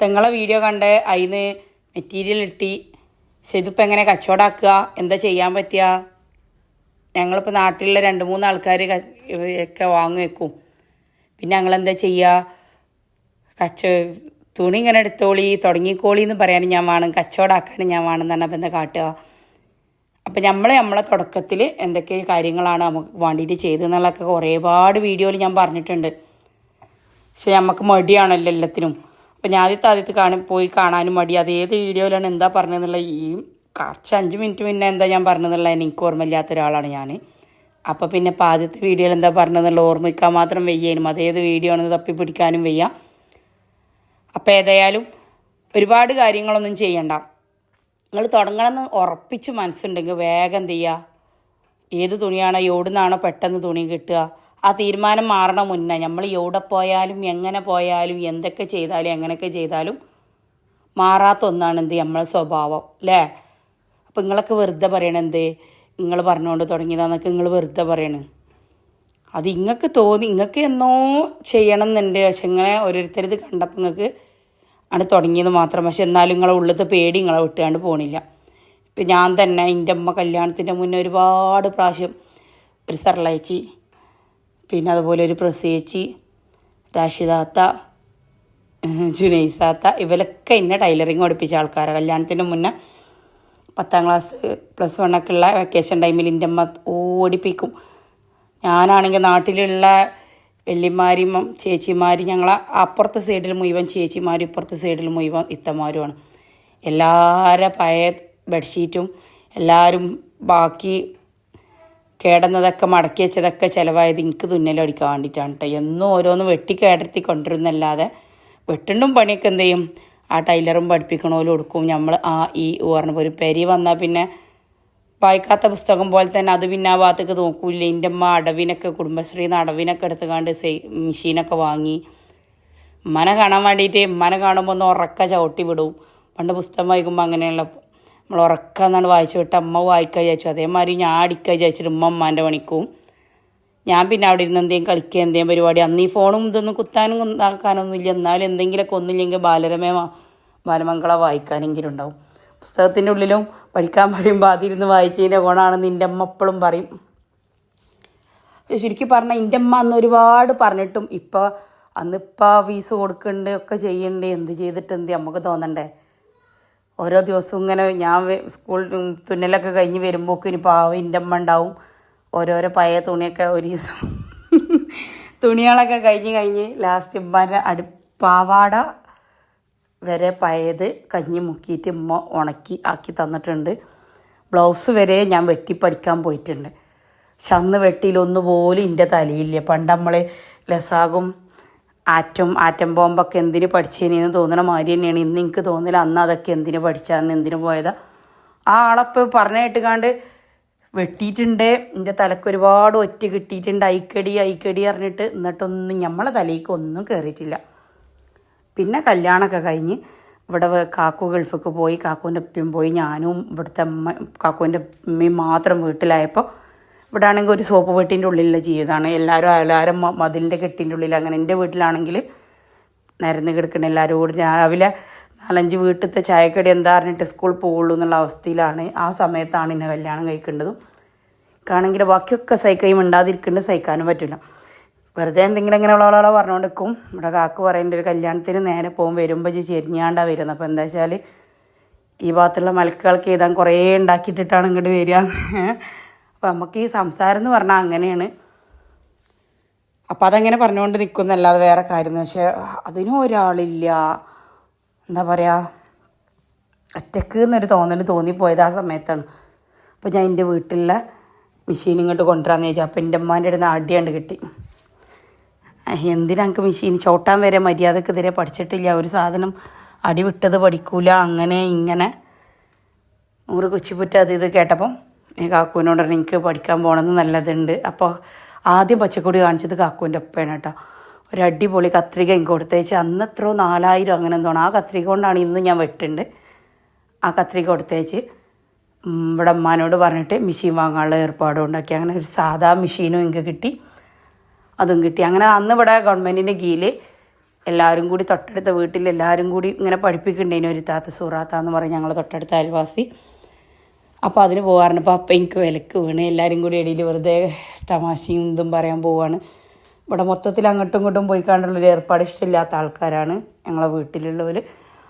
തെങ്ങളെ video കണ്ട് അതിന് material ഇട്ടി. പക്ഷെ ഇതിപ്പോൾ എങ്ങനെ കച്ചവടമാക്കുക എന്താ ചെയ്യാൻ പറ്റുക? ഞങ്ങളിപ്പോൾ നാട്ടിലുള്ള രണ്ട് മൂന്ന് ആൾക്കാർ ഒക്കെ വാങ്ങി വെക്കും പിന്നെ ഞങ്ങളെന്താ ചെയ്യുക കച്ച തുണി ഇങ്ങനെ എടുത്തോളി തുടങ്ങിക്കോളി എന്ന് പറയാനും ഞാൻ വേണം. കച്ചവടമാക്കാനും ഞാൻ വേണം എന്ന് പറഞ്ഞപ്പോൾ എന്താ കാട്ടുക? അപ്പം നമ്മൾ നമ്മളെ തുടക്കത്തിൽ എന്തൊക്കെ കാര്യങ്ങളാണ് നമുക്ക് വേണ്ടിയിട്ട് ചെയ്തതെന്നുള്ളതൊക്കെ ഒരുപാട് വീഡിയോയിൽ ഞാൻ പറഞ്ഞിട്ടുണ്ട്. പക്ഷെ നമുക്ക് മടിയാണല്ലോ എല്ലാത്തിനും. അപ്പം ഞാൻ ആദ്യത്തെ ആദ്യത്തെ കാണി പോയി കാണാനും മടി. അത് ഏത് വീഡിയോയിലാണ് എന്താ പറഞ്ഞതെന്നുള്ള ഈ കുറച്ച് അഞ്ച് മിനിറ്റ് മുന്നേ എന്താ ഞാൻ പറഞ്ഞതെന്നുള്ള എനിക്ക് ഓർമ്മയില്ലാത്ത ഒരാളാണ് ഞാൻ അപ്പോൾ പിന്നെ ഇപ്പം ആദ്യത്തെ വീഡിയോയിൽ എന്താ പറഞ്ഞതെന്നുള്ള ഓർമ്മിക്കാൻ മാത്രം വയ്യേനും. അതേത് വീഡിയോ ആണെന്ന് തപ്പി പിടിക്കാനും വയ്യ. അപ്പോൾ ഏതായാലും ഒരുപാട് കാര്യങ്ങളൊന്നും ചെയ്യണ്ട. നിങ്ങൾ തുടങ്ങണമെന്ന് ഉറപ്പിച്ച് മനസ്സുണ്ടെങ്കിൽ വേഗം എന്ത് ചെയ്യുക? ഏത് തുണിയാണോ എവിടുന്നാണോ പെട്ടെന്ന് തുണി കിട്ടുക? ആ തീരുമാനം മാറണ മുന്നേ നമ്മൾ എവിടെ പോയാലും എങ്ങനെ പോയാലും എന്തൊക്കെ ചെയ്താലും എങ്ങനെയൊക്കെ ചെയ്താലും മാറാത്ത ഒന്നാണ് എന്ത്? നമ്മളെ സ്വഭാവം അല്ലേ? അപ്പം നിങ്ങളൊക്കെ വെറുതെ പറയണെന്ത് നിങ്ങൾ പറഞ്ഞുകൊണ്ട് തുടങ്ങിയതാന്നൊക്കെ നിങ്ങൾ വെറുതെ പറയണ്. അത് ഇങ്ങക്ക് തോന്നി ഇങ്ങക്ക് എന്നോ ചെയ്യണം എന്നുണ്ട് പക്ഷെ ഇങ്ങനെ ഓരോരുത്തരത് കണ്ടപ്പോൾ നിങ്ങൾക്ക് ആണ് തുടങ്ങിയത് മാത്രം. പക്ഷെ എന്നാലും നിങ്ങളെ ഉള്ളത്തെ പേടി നിങ്ങളെ വിട്ടുകൊണ്ട് പോണില്ല. ഇപ്പം ഞാൻ തന്നെ എന്റെ അമ്മ കല്യാണത്തിന്റെ മുന്നേ ഒരുപാട് പ്രാവശ്യം ഒരു സർളയച്ചി പിന്നെ അതുപോലെ ഒരു പ്രസേച്ചി രാഷിദാത്ത ജുനൈസാത്ത ഇവരൊക്കെ എന്നെ ടൈലറിങ് പഠിപ്പിച്ച ആൾക്കാരാണ് കല്യാണത്തിന് മുന്നേ പത്താം ക്ലാസ് പ്ലസ് വണ്ണൊക്കെ ഉള്ള വെക്കേഷൻ ടൈമിൽ എന്റെ അമ്മ ഓടിപ്പിക്കും. ഞാനാണെങ്കിൽ നാട്ടിലുള്ള വെള്ളിമാരും ചേച്ചിമാരും ഞങ്ങൾ അപ്പുറത്തെ സൈഡിൽ മുഴുവൻ ചേച്ചിമാരും ഇപ്പുറത്തെ സൈഡിൽ മുഴുവൻ ഇത്തമാരുമാണ് എല്ലാവരുടെ പഴയ ബെഡ്ഷീറ്റും എല്ലാവരും ബാക്കി കേടുന്നതൊക്കെ മടക്കി വെച്ചതൊക്കെ ചിലവായത് എനിക്ക് തുന്നലടിക്കാൻ വേണ്ടിയിട്ടാണ് കേട്ടോ എന്നും ഓരോന്നും വെട്ടി കേടർത്തി കൊണ്ടുവരുന്നല്ലാതെ വെട്ടുണ്ടും പണിയൊക്കെ എന്ത് ചെയ്യും? ആ ടൈലറും പഠിപ്പിക്കണോലും കൊടുക്കും നമ്മൾ ആ ഈ പറഞ്ഞ ഒരു പെരി വന്നാൽ പിന്നെ വായിക്കാത്ത പുസ്തകം പോലെ തന്നെ അത് പിന്നെ ആ ഭാഗത്തേക്ക് നോക്കൂല എന്റെ അമ്മ അടവിനൊക്കെ കുടുംബശ്രീന്ന് അടവിനൊക്കെ എടുത്തുകൊണ്ട് സെയ് മെഷീനൊക്കെ വാങ്ങി. മന കാണാൻ വേണ്ടിയിട്ട് മന കാണുമ്പോൾ ഒന്ന് ഉറക്ക ചവിട്ടി വിടും. പണ്ട് പുസ്തകം വായിക്കുമ്പോൾ അങ്ങനെയുള്ള നമ്മൾ ഉറക്കാന്നാണ് വായിച്ചു വിട്ട് അമ്മ വായിക്കാൻ വിചാരിച്ചു. അതേമാതിരി ഞാൻ അടിക്കാൻ വിചാരിച്ചിട്ട് ഉമ്മ അമ്മാന്റെ പണിക്കും. ഞാൻ പിന്നെ അവിടെ ഇരുന്ന് എന്തെങ്കിലും കളിക്കുക എന്തെങ്കിലും പരിപാടി. അന്ന് ഈ ഫോണും ഇതൊന്നും കുത്താനും ഇതാക്കാനൊന്നും ഇല്ല. എന്നാലും എന്തെങ്കിലുമൊക്കെ ഒന്നുമില്ലെങ്കിൽ ബാലരമേ ബാലമംഗള വായിക്കാനെങ്കിലും ഉണ്ടാവും. പുസ്തകത്തിന്റെ ഉള്ളിലും പഠിക്കാൻ പറയുമ്പോൾ അതിരുന്ന് വായിച്ചതിന്റെ ഗുണമാണെന്ന് എന്റെ അമ്മ എപ്പോഴും പറയും. ശരിക്കും പറഞ്ഞാൽ എന്റെ അമ്മ അന്ന് ഒരുപാട് പറഞ്ഞിട്ടും ഇപ്പോൾ അന്നിപ്പോൾ ഫീസ് കൊടുക്കുന്നുണ്ട് ഒക്കെ ചെയ്യുന്നുണ്ട്. എന്ത് ചെയ്തിട്ട് എന്ത് നമുക്ക് തോന്നണ്ടേ? ഓരോ ദിവസവും ഇങ്ങനെ ഞാൻ സ്കൂൾ തുന്നലൊക്കെ കഴിഞ്ഞ് വരുമ്പോഴൊക്കെ ഇനി പാവം എന്റെ അമ്മ ഉണ്ടാവും ഓരോരോ പഴയ തുണിയൊക്കെ ഒരു ദിവസം തുണികളൊക്കെ കഴിഞ്ഞ് കഴിഞ്ഞ് ലാസ്റ്റ് ഉമ്മാന്റെ അടു പാവാട വരെ പഴയത് കഞ്ഞി മുക്കിയിട്ട് ഉമ്മ ഉണക്കി ആക്കി തന്നിട്ടുണ്ട്. ബ്ലൗസ് വരെ ഞാൻ വെട്ടി പഠിക്കാൻ പോയിട്ടുണ്ട്. പക്ഷെ അന്ന് വെട്ടിയിലൊന്നുപോലും എന്റെ തലയില്ല. പണ്ട് നമ്മൾ ലസാകും ആറ്റം ആറ്റം ബോംബൊക്കെ എന്തിന് പഠിച്ചതിനെന്ന് തോന്നണ മാതിരി തന്നെയാണ്. ഇന്ന് എനിക്ക് തോന്നില്ല അന്ന് അതൊക്കെ എന്തിന് പഠിച്ചാന്ന് എന്തിന് പോയതാ. ആ ആളപ്പോൾ പറഞ്ഞ കേട്ടുകാണ്ട് വെട്ടിയിട്ടുണ്ട്. എന്റെ തലക്ക് ഒരുപാട് ഒറ്റ കിട്ടിയിട്ടുണ്ട്. ഐക്കടി ഐക്കടി പറഞ്ഞിട്ട് എന്നിട്ടൊന്നും നമ്മളെ തലയ്ക്ക് ഒന്നും കയറിയിട്ടില്ല പിന്നെ കല്യാണമൊക്കെ കഴിഞ്ഞ് ഇവിടെ കാക്കു ഗൾഫിക്ക് പോയി കാക്കുവിന്റെ ഉപ്പയും പോയി ഞാനും ഇവിടുത്തെ അമ്മ കാക്കുവിന്റെ ഉമ്മയും മാത്രം വീട്ടിലായപ്പോൾ ഇവിടെ ആണെങ്കിൽ ഒരു സോപ്പ് പെട്ടിന്റെ ഉള്ളിലുള്ള ജീവിതമാണ്. എല്ലാവരും എല്ലാവരും മതിലിന്റെ കെട്ടിന്റെ ഉള്ളിൽ അങ്ങനെ എന്റെ വീട്ടിലാണെങ്കിൽ നിരന്ന് കിടക്കണം എല്ലാവരും കൂടി രാവിലെ നാലഞ്ച് വീട്ടിലത്തെ ചായക്കടി എന്താ പറഞ്ഞിട്ട് സ്കൂൾ പോകുള്ളൂ എന്നുള്ള അവസ്ഥയിലാണ്. ആ സമയത്താണ് എന്നെ കല്യാണം കഴിക്കേണ്ടതും. കാണെങ്കിൽ ബാക്കിയൊക്കെ സഹിക്കുകയും ഉണ്ടാതിരിക്കേണ്ട സഹിക്കാനും പറ്റില്ല. വെറുതെ എന്തെങ്കിലും ഇങ്ങനെ ഉള്ള പറഞ്ഞുകൊണ്ട് നിൽക്കും ഇവിടെ കാക്ക് പറയേണ്ട ഒരു കല്യാണത്തിന് നേരെ പോകും വരുമ്പോൾ ചെരിഞ്ഞാണ്ടാണ് വരുന്നത് അപ്പോൾ എന്താ വെച്ചാൽ ഈ ഭാഗത്തുള്ള മലക്കുകൾക്ക് എഴുതാൻ കുറേ ഉണ്ടാക്കിയിട്ടിട്ടാണ് ഇങ്ങോട്ട് വരിക. അപ്പോൾ നമുക്ക് ഈ സംസാരം എന്ന് പറഞ്ഞാൽ അങ്ങനെയാണ്. അപ്പം അതങ്ങനെ പറഞ്ഞുകൊണ്ട് നിൽക്കുന്നല്ലാതെ വേറെ കാര്യം പക്ഷെ അതിനും ഒരാളില്ല. എന്താ പറയുക ഒറ്റയ്ക്ക് എന്നൊരു തോന്നൽ തോന്നിപ്പോയത് ആ സമയത്താണ്. അപ്പോൾ ഞാൻ എന്റെ വീട്ടിലുള്ള മെഷീൻ ഇങ്ങോട്ട് കൊണ്ടുവരാന്ന് ചോദിച്ചു അപ്പോൾ എന്റെ അമ്മാന്റെ അടുത്ത് അടിയാണ്ട് കിട്ടി. എന്തിനാ മെഷീൻ? ചോട്ടാൻ വരെ മര്യാദക്കെതിരെ പഠിച്ചിട്ടില്ല. ഒരു സാധനം അടി വിട്ടത് പഠിക്കൂല. അങ്ങനെ ഇങ്ങനെ. നൂറ് കുച്ചിപ്പുറ്റ അത് ഇത് കേട്ടപ്പം കാക്കുവിനോട് എനിക്ക് പഠിക്കാൻ പോകണമെന്ന് നല്ലതുണ്ട്. അപ്പോൾ ആദ്യം പച്ചക്കൊടി കാണിച്ചത് കാക്കുവിന്റെ ഒപ്പയാണ് കേട്ടോ. ഒരു അടിപൊളി കത്രിക എനിക്ക് കൊടുത്തേച്ച് അന്ന് എത്രയോ നാലായിരം അങ്ങനെ എന്തോണം ആ കത്രിക കൊണ്ടാണ് ഇന്ന് ഞാൻ വെട്ടുണ്ട് ആ കത്രിക കൊടുത്തേച്ച് ഇവിടെ അമ്മാനോട് പറഞ്ഞിട്ട് മെഷീൻ വാങ്ങാനുള്ള ഏർപ്പാടും ഉണ്ടാക്കി. അങ്ങനെ ഒരു സാധാ മെഷീനും എനിക്ക് കിട്ടി. അതും കിട്ടി. അങ്ങനെ അന്ന് ഇവിടെ ഗവൺമെന്റിന്റെ കീഴിൽ എല്ലാവരും കൂടി തൊട്ടടുത്ത വീട്ടിൽ എല്ലാവരും കൂടി ഇങ്ങനെ പഠിപ്പിക്കണ്ടേനു ഒരു താത്ത സൂറാത്ത എന്ന് പറഞ്ഞ് ഞങ്ങൾ തൊട്ടടുത്ത അയൽവാസി. അപ്പോൾ അതിന് പോകാറുണ്ട്. അപ്പോൾ അപ്പം എനിക്ക് വിലക്ക് വീണ്. എല്ലാവരും കൂടി ഇടയിൽ വെറുതെ തമാശയും ഇതും പറയാൻ പോവാണ്. ഇവിടെ മൊത്തത്തിൽ അങ്ങോട്ടും ഇങ്ങോട്ടും പോയി കണ്ടുള്ളൊരു ഏർപ്പാട് ഇഷ്ടമില്ലാത്ത ആൾക്കാരാണ് ഞങ്ങളെ വീട്ടിലുള്ളവർ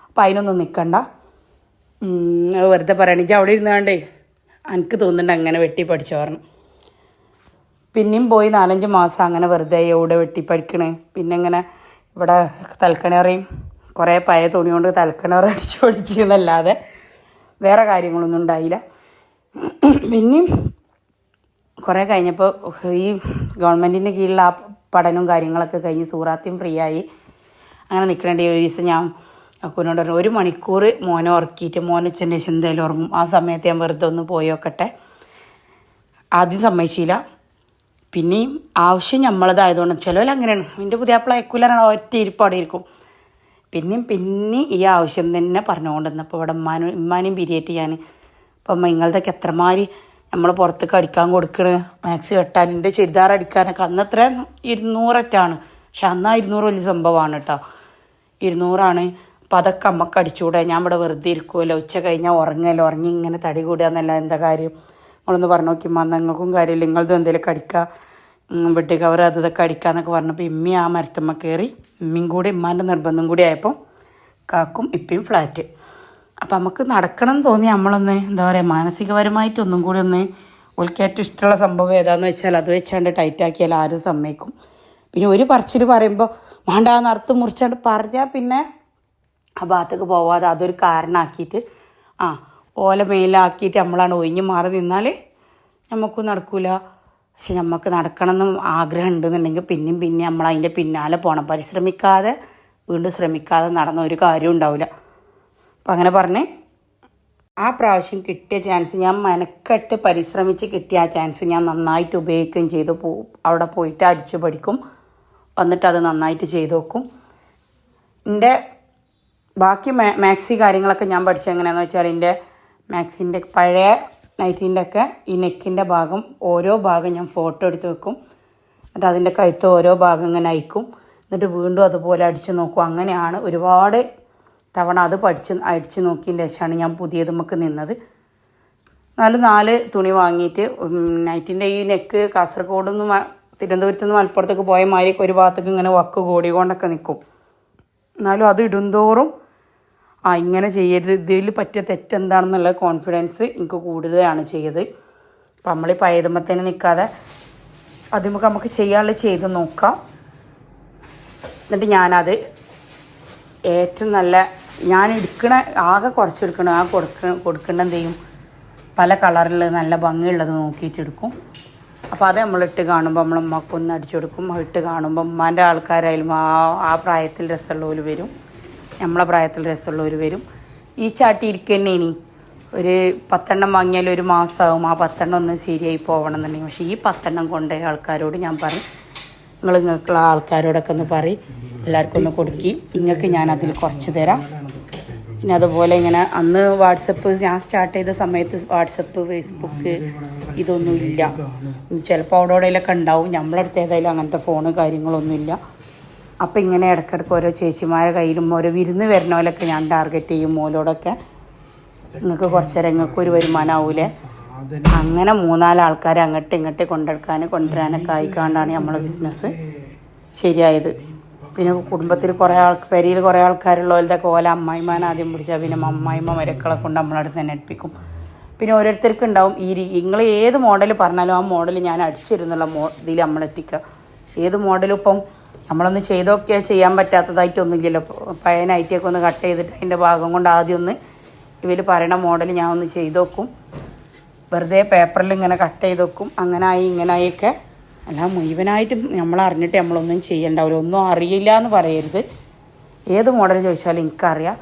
അപ്പോൾ അതിനൊന്നും നിൽക്കണ്ട വെറുതെ പറയണ പറയണെങ്കിൽ അവിടെ ഇരുന്നാണ്ടേ. എനിക്ക് തോന്നുന്നുണ്ട് അങ്ങനെ വെട്ടി പഠിച്ചു പറഞ്ഞു പിന്നെയും പോയി നാലഞ്ച് മാസം അങ്ങനെ വെറുതെ എവിടെ വെട്ടി പഠിക്കണേ. പിന്നെ ഇങ്ങനെ ഇവിടെ തൽക്കിണറയും കുറേ പഴയ തുണി കൊണ്ട് തൽക്കിണർ അടിച്ചു പഠിച്ചു എന്നല്ലാതെ വേറെ കാര്യങ്ങളൊന്നും ഉണ്ടായില്ല. പിന്നെയും കുറേ കഴിഞ്ഞപ്പോൾ ഈ ഗവൺമെന്റിന്റെ കീഴിലുള്ള ആ പഠനവും കാര്യങ്ങളൊക്കെ കഴിഞ്ഞ് സൂറാത്തിയും ഫ്രീ ആയി. അങ്ങനെ നിൽക്കേണ്ട ഒരു ദിവസം ഞാൻ അക്കുവിനോട് പറഞ്ഞു ഒരു മണിക്കൂർ മോനെ ഉറക്കിയിട്ട് മോൻ ഉച്ചന്റെ ശേഷം എന്തായാലും ഉറങ്ങും. ആ സമയത്ത് ഞാൻ വെറുതെ ഒന്ന് പോയോക്കട്ടെ ആദ്യം സമ്മതിച്ചില്ല. പിന്നെയും ആവശ്യം നമ്മളതായതുകൊണ്ട് ചിലവർ അങ്ങനെയാണ്. എന്റെ പുതിയ അയക്കൂലാണ് ഒറ്റ ഇരിപ്പാടെ ഇരിക്കും. പിന്നെയും പിന്നെ ഈ ആവശ്യം തന്നെ പറഞ്ഞുകൊണ്ടിരുന്നപ്പോൾ ഇവിടെ ഉമ്മാനും ഉമ്മാനെയും പിരിയേറ്റ് ഞാൻ അപ്പം നിങ്ങളുടെയൊക്കെ എത്രമാതിരി നമ്മൾ പുറത്തേക്ക് അടിക്കാൻ കൊടുക്കണ്? മാക്സി കെട്ടാൻ എന്റെ ചുരിദാർ അടിക്കാനൊക്കെ അന്ന് എത്ര? ഇരുന്നൂററ്റാണ് പക്ഷെ അന്നാ ഇരുന്നൂറ് വലിയ സംഭവമാണ് കേട്ടോ ഇരുന്നൂറാണ്. അപ്പം അതൊക്കെ അമ്മയ്ക്ക് അടിച്ചുകൂടെ? ഞാൻ ഇവിടെ വെറുതെ ഇരിക്കുമല്ലോ ഉച്ച കഴിഞ്ഞാൽ ഉറങ്ങല്ലോ ഉറങ്ങി ഇങ്ങനെ തടി കൂടുകയെന്നല്ല എന്താ കാര്യം? നിങ്ങളൊന്ന് പറഞ്ഞു നോക്കി. അന്ന് നിങ്ങൾക്കും കാര്യമില്ല. നിങ്ങളത് എന്തെങ്കിലും അടിക്കുക വെട്ടി കവർ അത് ഇതൊക്കെ അടിക്കാന്നൊക്കെ പറഞ്ഞപ്പോൾ ഇമ്മി ആ മരത്തമ്മ കയറി ഇമ്മിയും കൂടി ഇമ്മാന്റെ നിർബന്ധം കൂടി ആയപ്പോൾ കാക്കും ഇപ്പയും ഫ്ലാറ്റ് അപ്പം നമുക്ക് നടക്കണം എന്ന് തോന്നി നമ്മളൊന്ന് എന്താ പറയുക മാനസികപരമായിട്ട് ഒന്നും കൂടി ഒന്ന് ഓൾക്ക് ഏറ്റവും ഇഷ്ടമുള്ള സംഭവം ഏതാന്ന് വെച്ചാൽ അത് വെച്ചാണ്ട് ടൈറ്റാക്കിയാൽ ആരും സമ്മതിക്കും. പിന്നെ ഒരു പറച്ചിൽ പറയുമ്പോൾ വേണ്ട നടത്ത് മുറിച്ചാണ്ട് പറഞ്ഞാൽ പിന്നെ ആ ഭാഗത്തേക്ക് പോവാതെ അതൊരു കാരണമാക്കിയിട്ട് ആ ഓല മേലാക്കിയിട്ട് നമ്മളാണ് ഒഴിഞ്ഞ് മാറി നിന്നാൽ നമുക്കും നടക്കൂല. പക്ഷെ നമുക്ക് നടക്കണം എന്ന് ആഗ്രഹം ഉണ്ടെന്നുണ്ടെങ്കിൽ പിന്നെയും പിന്നെ നമ്മൾ അതിന്റെ പിന്നാലെ പോകണം. പരിശ്രമിക്കാതെ വീണ്ടും ശ്രമിക്കാതെ നടന്ന ഒരു കാര്യം ഉണ്ടാവില്ല. അപ്പം അങ്ങനെ പറഞ്ഞ് ആ പ്രാവശ്യം കിട്ടിയ ചാൻസ് ഞാൻ മെനക്കെട്ട് പരിശ്രമിച്ച് കിട്ടിയ ആ ചാൻസ് ഞാൻ നന്നായിട്ട് ഉപയോഗിക്കുകയും ചെയ്തു. പോ അവിടെ പോയിട്ട് അടിച്ചു പഠിക്കും. വന്നിട്ട് അത് നന്നായിട്ട് ചെയ്തു നോക്കും. എന്റെ ബാക്കി മാക്സി കാര്യങ്ങളൊക്കെ ഞാൻ പഠിച്ചത് എങ്ങനെയാണെന്ന് വെച്ചാൽ എന്റെ മാക്സിന്റെ പഴയ നൈറ്റിന്റെ ഒക്കെ ഈ നെക്കിന്റെ ഭാഗം ഓരോ ഭാഗം ഞാൻ ഫോട്ടോ എടുത്ത് വെക്കും. എന്നിട്ട് അതിന്റെ കഴുത്ത് ഓരോ ഭാഗം ഇങ്ങനെ അയക്കും. എന്നിട്ട് വീണ്ടും അതുപോലെ അടിച്ചു നോക്കും. അങ്ങനെയാണ് ഒരുപാട് തവണ അത് പഠിച്ച് അടിച്ച് നോക്കിയതിന്റെ ശേഷമാണ് ഞാൻ പുതിയത് നമുക്ക് നിന്നത്. നാല് നാല് തുണി വാങ്ങിയിട്ട് നൈറ്റിന്റെ ഈ നെക്ക് കാസർഗോഡ് നിന്ന് തിരുവനന്തപുരത്ത് നിന്ന് മലപ്പുറത്തേക്ക് പോയ മാതിരി ഒരു ഭാഗത്തേക്ക് ഇങ്ങനെ വക്ക് കോടികൊണ്ടൊക്കെ നിൽക്കും. എന്നാലും അത് ഇടുന്തോറും ആ ഇങ്ങനെ ചെയ്യരുത്. ഇതിൽ പറ്റിയ തെറ്റെന്താണെന്നുള്ള കോൺഫിഡൻസ് എനിക്ക് കൂടുതലാണ് ചെയ്തത് അപ്പം നമ്മൾ ഈ പഴയതുമ്പത്തേന് നിൽക്കാതെ അതിമുക്ക് നമുക്ക് ചെയ്യാനുള്ള ചെയ്ത് നോക്കാം. എന്നിട്ട് ഞാനത് ഏറ്റവും നല്ല ഞാൻ എടുക്കണ ആകെ കുറച്ച് എടുക്കണം ആ കൊടുക്ക കൊടുക്കേണ്ട എന്ത് ചെയ്യും? പല കളറിൽ നല്ല ഭംഗിയുള്ളത് നോക്കിയിട്ട് എടുക്കും. അപ്പോൾ അത് നമ്മളിട്ട് കാണുമ്പോൾ നമ്മൾ ഉമ്മക്കൊന്ന് അടിച്ചു കൊടുക്കും. ഇട്ട് കാണുമ്പോൾ ഉമ്മാന്റെ ആൾക്കാരായാലും ആ ആ പ്രായത്തിൽ രസമുള്ളവർ വരും. നമ്മളെ പ്രായത്തിൽ രസമുള്ളവർ വരും. ഈ ചാട്ടി ഇരിക്കന്നെ ഇനി. ഒരു പത്തെണ്ണം വാങ്ങിയാൽ ഒരു മാസമാകും ആ പത്തെണ്ണം ഒന്ന് ശരിയായി പോകണം എന്നുണ്ടെങ്കിൽ പക്ഷേ ഈ പത്തെണ്ണം കൊണ്ട് ആൾക്കാരോട് ഞാൻ പറയും. നിങ്ങൾ നിങ്ങൾക്കുള്ള ആൾക്കാരോടൊക്കെ ഒന്ന് പറയും. എല്ലാവർക്കും ഒന്ന് കൊടുക്കി. നിങ്ങൾക്ക് ഞാൻ അതിൽ കുറച്ച് തരാം. പിന്നെ അതുപോലെ ഇങ്ങനെ അന്ന് വാട്സപ്പ് ഞാൻ സ്റ്റാർട്ട് ചെയ്ത സമയത്ത് വാട്സപ്പ് ഫേസ്ബുക്ക് ഇതൊന്നും ഇല്ല. ചിലപ്പോൾ അവിടെ എവിടെയെങ്കിലൊക്കെ ഉണ്ടാവും. നമ്മളടുത്ത് ഏതായാലും അങ്ങനത്തെ ഫോണ് കാര്യങ്ങളൊന്നുമില്ല അപ്പം ഇങ്ങനെ ഇടയ്ക്കിടയ്ക്ക് ഓരോ ചേച്ചിമാരെ കയ്യിലും ഓരോ വിരുന്ന് വരുന്നവരൊക്കെ ഞാൻ ടാർഗറ്റ് ചെയ്യും മോലോടൊക്കെ നിങ്ങൾക്ക് കുറച്ച് നേരം നിങ്ങൾക്ക് ഒരു വരുമാനം ആവൂലേ? അങ്ങനെ മൂന്നാൽ ആൾക്കാരെ ഇങ്ങോട്ടും കൊണ്ടെടുക്കാനും കൊണ്ടുവരാനൊക്കെ ആയിക്കാണ്ടാണ് നമ്മളെ ബിസിനസ് ശരിയായത്. പിന്നെ കുടുംബത്തിൽ കുറേ ആൾ പെരിയിൽ കുറേ ആൾക്കാരുള്ളവരുടെ ഓല അമ്മായിമാൻ ആദ്യം പിടിച്ചാൽ പിന്നെ അമ്മായിമ്മ മരക്കളെ കൊണ്ട് നമ്മളടുത്ത് തന്നെ അടുപ്പിക്കും. പിന്നെ ഓരോരുത്തർക്കും ഉണ്ടാവും ഈ നിങ്ങൾ ഏത് മോഡൽ പറഞ്ഞാലും ആ മോഡൽ ഞാൻ അടിച്ചിരുന്നുള്ള മോ ഇതിൽ നമ്മളെത്തിക്കുക ഏത് മോഡലും ഇപ്പം നമ്മളൊന്ന് ചെയ്തൊക്കെ ചെയ്യാൻ പറ്റാത്തതായിട്ടൊന്നുമില്ലല്ലോ പയനായിട്ടൊക്കെ ഒന്ന് കട്ട് ചെയ്തിട്ട് അതിന്റെ ഭാഗം കൊണ്ട് ആദ്യം ഒന്ന് ഇവർ പറയണ മോഡൽ ഞാൻ ഒന്ന് ചെയ്തു വെക്കും. വെറുതെ പേപ്പറിൽ ഇങ്ങനെ കട്ട് ചെയ്ത് വെക്കും. അങ്ങനായി ഇങ്ങനായൊക്കെ അല്ല മുഴുവനായിട്ടും നമ്മൾ അറിഞ്ഞിട്ട് നമ്മളൊന്നും ചെയ്യണ്ടാവില്ല ഒന്നും അറിയില്ല എന്ന് പറയരുത്. ഏത് മോഡൽ ചോദിച്ചാലും എനിക്കറിയാം.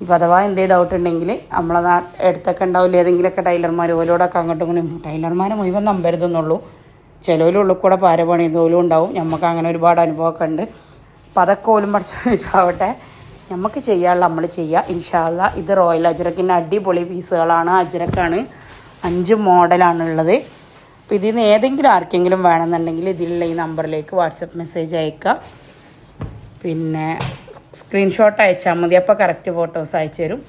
ഇപ്പം അഥവാ എന്തേ ഡൗട്ട് ഉണ്ടെങ്കിൽ നമ്മളെ അടുത്തൊക്കെ ഉണ്ടാവില്ല ഏതെങ്കിലുമൊക്കെ ടൈലർമാർ ഓരോടൊക്കെ അങ്ങോട്ടും ഇങ്ങോട്ടും ടൈലർമാരെ മുഴുവൻ നമ്പരുതെന്നുള്ളൂ. ചിലവിലുള്ളിൽ കൂടെ പാരപണി തോലും ഉണ്ടാവും. നമുക്ക് അങ്ങനെ ഒരുപാട് അനുഭവമൊക്കെ ഉണ്ട്. അപ്പം അതൊക്കെ ഓലും പഠിച്ചിട്ടാവട്ടെ നമുക്ക് ചെയ്യാനുള്ള നമ്മൾ ചെയ്യുക ഇൻഷാല്ല ഇത് റോയൽ അജ്രക്കിന്റെ അടിപൊളി പീസുകളാണ്. അജ്രക്കാണ് അഞ്ച് മോഡലാണുള്ളത് അപ്പോൾ ഇതിൽ നിന്ന് ഏതെങ്കിലും ആർക്കെങ്കിലും വേണമെന്നുണ്ടെങ്കിൽ ഇതിലുള്ള ഈ നമ്പറിലേക്ക് വാട്സപ്പ് മെസ്സേജ് അയക്കുക പിന്നെ സ്ക്രീൻഷോട്ട് അയച്ചാൽ മതി. അപ്പോൾ കറക്റ്റ് ഫോട്ടോസ് അയച്ചു തരും.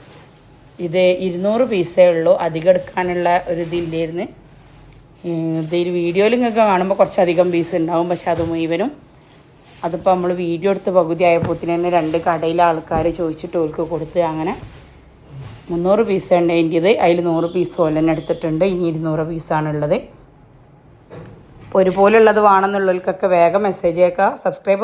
ഇത് ഇരുന്നൂറ് പീസേ ഉള്ളൂ. അധികം എടുക്കാനുള്ള ഒരു ഇതില്ലായിരുന്നു. ഇത് ഈ വീഡിയോയിൽ നിങ്ങൾക്ക് കാണുമ്പോൾ കുറച്ചധികം പീസ് ഉണ്ടാവും. പക്ഷെ അത് മുഴുവനും അതിപ്പോൾ നമ്മൾ വീഡിയോ എടുത്ത് പകുതി ആയപ്പോത്തിന് തന്നെ രണ്ട് കടയിലെ ആൾക്കാർ ചോദിച്ചിട്ട് ഓൽക്ക് കൊടുത്ത് അങ്ങനെ മുന്നൂറ് പീസ് ഉണ്ട് അതിന്റെത്. അതിൽ നൂറ് പീസ് പോലെ എടുത്തിട്ടുണ്ട്. ഇനി ഇരുന്നൂറ് പീസാണുള്ളത് ഒരുപോലുള്ളത് വേണമെന്നുള്ളവർക്കൊക്കെ വേഗം മെസ്സേജ് അയക്കുക. സബ്സ്ക്രൈബ്